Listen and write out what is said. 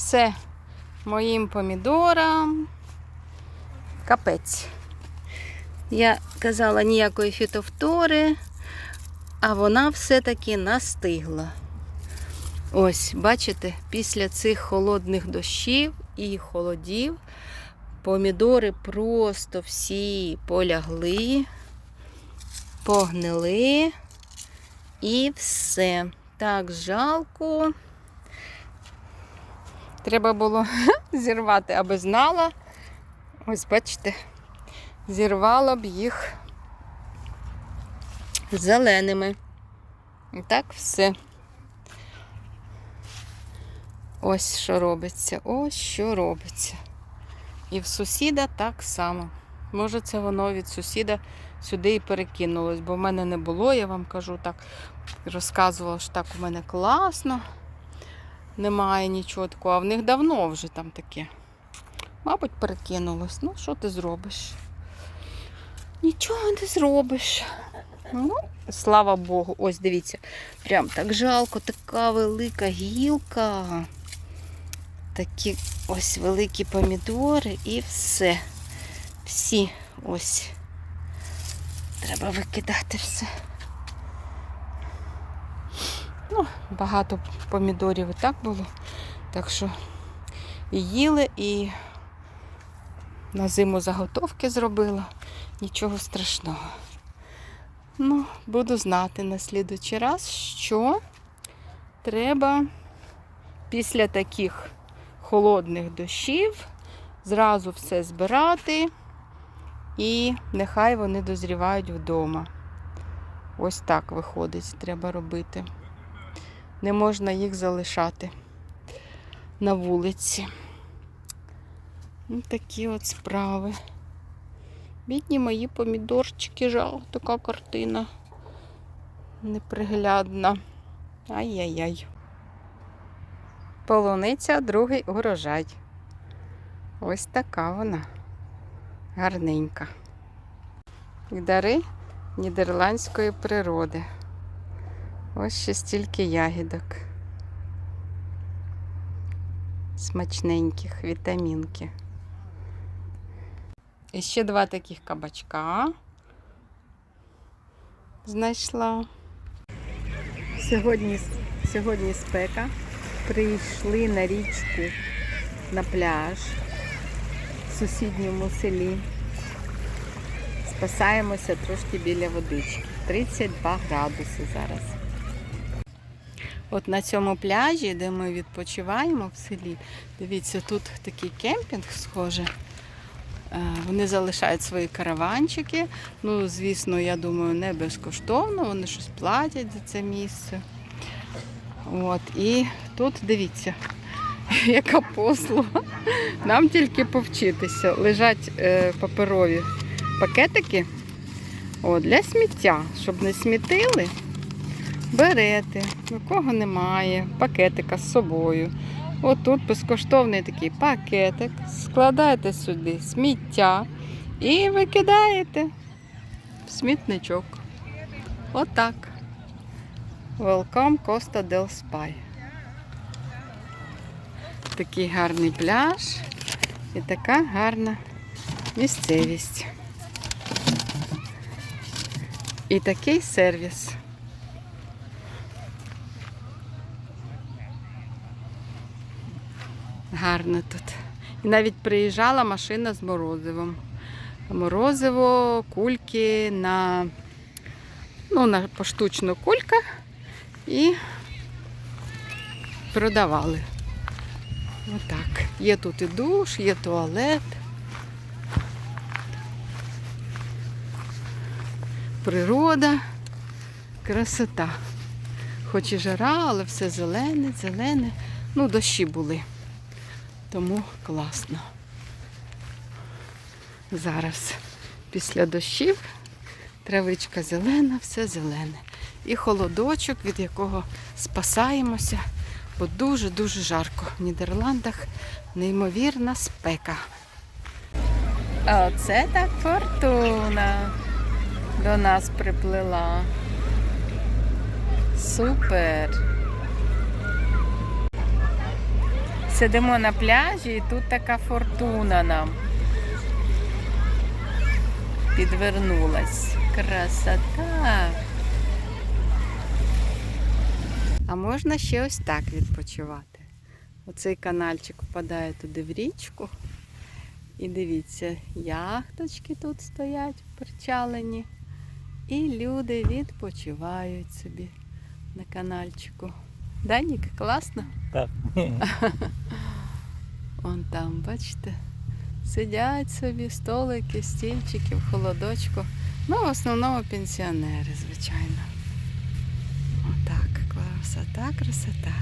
Все, моїм помідорам. Капець. Я казала ніякої фітофтори, а вона все-таки настигла. Ось, бачите, після цих холодних дощів і холодів помідори просто всі полягли, погнили і все. Так, жалко. Треба було зірвати, аби знала. Ось, бачите, зірвала б їх зеленими. І так все. Ось що робиться, ось що робиться. І в сусіда так само. Може, це воно від сусіда сюди і перекинулось, бо в мене не було, я вам кажу так. Розказувала, що так у мене класно. Немає нічого такого, а в них давно вже там таке. Мабуть, перекинулось. Ну, що ти зробиш? Нічого не зробиш. Ну, слава Богу, ось дивіться. Прям так жалко, така велика гілка. Такі ось великі помідори і все. Всі ось. Треба викидати все. Ну, багато помідорів і так було. Так що і їли, і на зиму заготовки зробила. Нічого страшного. Ну, буду знати на слідучий раз, що треба після таких холодних дощів зразу все збирати і нехай вони дозрівають вдома. Ось так виходить, треба робити. Не можна їх залишати на вулиці. Ну, такі от справи. Бідні мої помідорчики, жал, така картина неприглядна. Ай-яй-яй. Полуниця, другий урожай. Ось така вона. Гарненька. Дари нідерландської природи. Ось ще стільки ягідок. Смачненьких, вітамінки. І ще два таких кабачка знайшла. Сьогодні, сьогодні спека. Прийшли на річку на пляж в сусідньому селі. Спасаємося трошки біля водички. 32 градуси зараз. От на цьому пляжі, де ми відпочиваємо в селі, дивіться, тут такий кемпінг схоже. Е, Вони залишають свої караванчики. Ну, звісно, я думаю, не безкоштовно, вони щось платять за це місце. От, і тут дивіться, яка послуга. Нам тільки повчитися. Лежать е, паперові пакетики о, для сміття, щоб не смітили. Берете, у кого немає, пакетика з собою. Отут безкоштовний такий пакетик. Складаєте сюди сміття і викидаєте в смітничок. Отак. Welcome Costa del Spy. Такий гарний пляж і така гарна місцевість. І такий сервіс. Гарно тут. І навіть приїжджала машина з морозивом. Морозиво, кульки на, ну, на поштучну кулька і продавали. Отак. Є тут і душ, є туалет. Природа, красота. Хоч і жара, але все зелене, зелене. Ну, дощі були. Тому класно. Зараз після дощів травичка зелена, все зелене. І холодочок, від якого спасаємося, бо дуже-дуже жарко. В Нідерландах неймовірна спека. Оце так фортуна до нас приплила. Супер! Сидимо на пляжі і тут така фортуна нам підвернулась. Красота. А можна ще ось так відпочивати. Оцей канальчик впадає туди в річку. І дивіться, яхточки тут стоять причалені. І люди відпочивають собі на канальчику. Да, Нік? Класно? Так. Вон там, бачите, сидять собі, столики, стільчики в холодочку. Ну, в основному пенсіонери, звичайно. Отак, красота, красота.